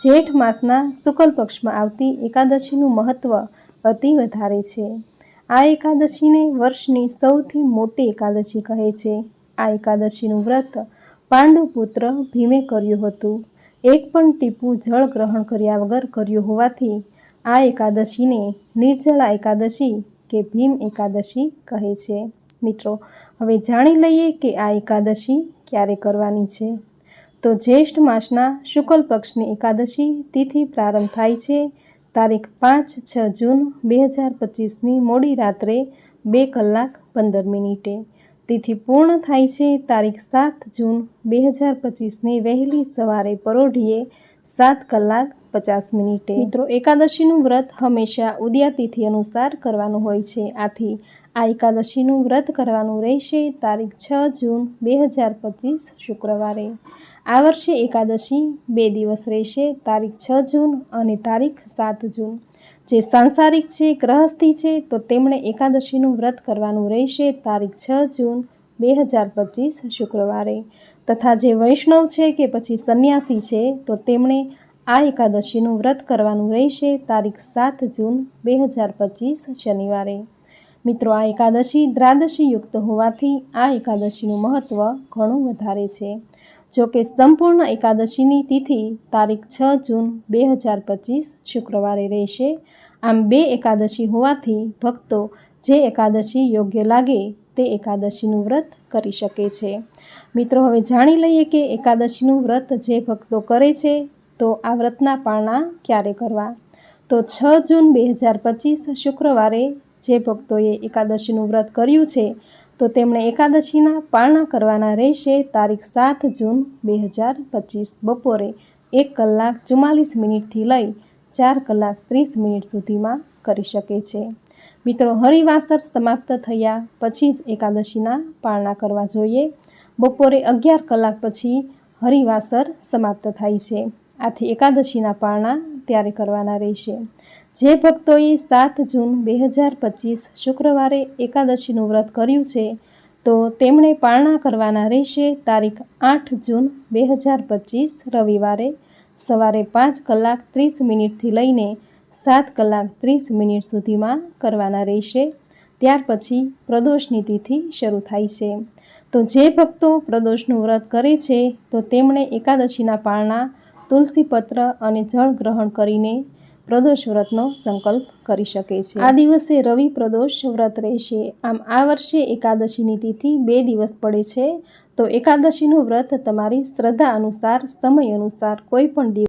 જેઠ માસના શુક્લ પક્ષમાં આવતી એકાદશીનું મહત્ત્વ અતિ વધારે છે. આ એકાદશીને વર્ષની સૌથી મોટી એકાદશી કહે છે. આ એકાદશીનું વ્રત પાંડુપુત્ર ભીમે કર્યું હતું. એક પણ ટીપું જળ ગ્રહણ કર્યા વગર કર્યું હોવાથી આ એકાદશીને નિર્જળા એકાદશી કે ભીમ એકાદશી કહે છે. મિત્રો, હવે જાણી લઈએ કે આ એકાદશી ક્યારે કરવાની છે. તો જ્યેષ્ઠ માસના શુક્લ પક્ષની એકાદશી તિથિ પ્રારંભ થાય છે. તારીખ પાંચ છ જૂન બે હજાર પચીસની મોડી રાત્રે બે કલાક પંદર મિનિટે. તિથિ પૂર્ણ થાય છે. તારીખ સાત જૂન બે હજાર પચીસની વહેલી સવારે પરોઢીએ સાત કલાક પચાસ મિનિટે. મિત્રો, એકાદશીનું વ્રત હંમેશા ઉદયાતિથિ અનુસાર કરવાનું હોય છે. આથી આ એકાદશીનું વ્રત કરવાનું રહેશે તારીખ છ જૂન બે હજાર પચીસ શુક્રવારે. આ વર્ષે એકાદશી બે દિવસ રહેશે તારીખ છ જૂન અને તારીખ સાત જૂન. જે સાંસારિક છે, ગ્રહસ્થી છે, તો તેમણે એકાદશીનું વ્રત કરવાનું રહેશે તારીખ છ જૂન બે હજાર પચીસ શુક્રવારે. તથા જે વૈષ્ણવ છે કે પછી સંન્યાસી છે, તો તેમણે આ એકાદશીનું વ્રત કરવાનું રહેશે તારીખ સાત જૂન બે હજાર પચીસ શનિવારે. મિત્રો, આ એકાદશી દ્રાદશી યુક્ત હોવાથી આ એકાદશીનું મહત્ત્વ ઘણું વધારે છે. જો કે સંપૂર્ણ એકાદશીની તિથિ તારીખ છ જૂન બે હજાર પચીસ શુક્રવારે રહેશે. આમ બે એકાદશી હોવાથી ભક્તો જે એકાદશી યોગ્ય લાગે તે એકાદશીનું વ્રત કરી શકે છે. મિત્રો, હવે જાણી લઈએ કે એકાદશીનું વ્રત જે ભક્તો કરે છે, તો આ વ્રતના પારણા ક્યારે કરવા? તો છ જૂન બે હજાર પચીસ શુક્રવારે જે ભક્તોએ એકાદશીનું વ્રત કર્યું છે, તો તેમણે એકાદશીના પારણા કરવાના રહેશે તારીખ સાત જૂન બે હજાર પચીસ બપોરે એક કલાક ચુમ્માલીસ મિનિટથી લઈ ચાર કલાક ત્રીસ મિનિટ સુધીમાં કરી શકે છે. મિત્રો, હરિવાસર સમાપ્ત થયા પછી જ એકાદશીના પાળના કરવા જોઈએ. બપોરે અગિયાર કલાક પછી હરિવાસર સમાપ્ત થાય છે. આથી એકાદશીના પારણા ત્યારે કરવાના રહેશે. જે ભક્તોએ સાત જૂન બે હજાર પચીસ શુક્રવારે એકાદશીનું વ્રત કર્યું છે, તો તેમણે પારણા કરવાના રહેશે તારીખ આઠ જૂન બે હજાર પચીસ રવિવારે સવારે પાંચ કલાક ત્રીસ મિનિટથી લઈને સાત કલાક ત્રીસ મિનિટ સુધીમાં કરવાના રહેશે. ત્યાર પછી પ્રદોષની તિથિ શરૂ થાય છે. તો જે ભક્તો પ્રદોષનું વ્રત કરે છે, તો તેમણે એકાદશીના પાળના તુલસીપત્ર અને જળ ગ્રહણ કરીને પ્રદોષ વ્રતનો સંકલ્પ કરી શકે છે. આ દિવસે રવિ પ્રદોષ વ્રત રહેશે. આમ આ વર્ષે એકાદશીની તિથિ બે દિવસ પડે છે. તો એકાદશીનું વ્રત તમારી શ્રદ્ધા અનુસાર, સમય અનુસાર કોઈ પણ દિવસ